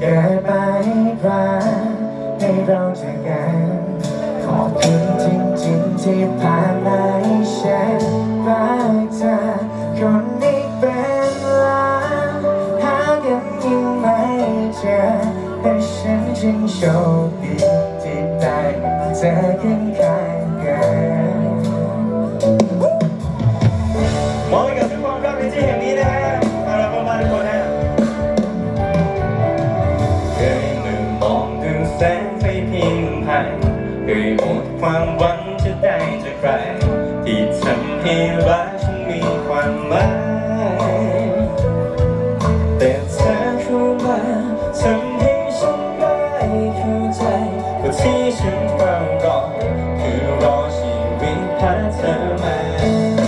เกิดมาให้รักให้เราเจอกันขอบคุณจริงๆที่ผ่านมาให้ฉันรักเธอคนนี้เป็นล้านหากันยังไม่เจอแต่ฉันจึงโชคดีที่ได้เจอกันข้างกัน พิงภัยเคยหมดความหวังจะได้จากใคร ที่ทำให้รักฉันมีความหมายแต่เธอรู้ไหมทำให้ฉันได้เข้าใจว่าที่ฉันเฝ้ารอคือรอชีวิตพาเธอมา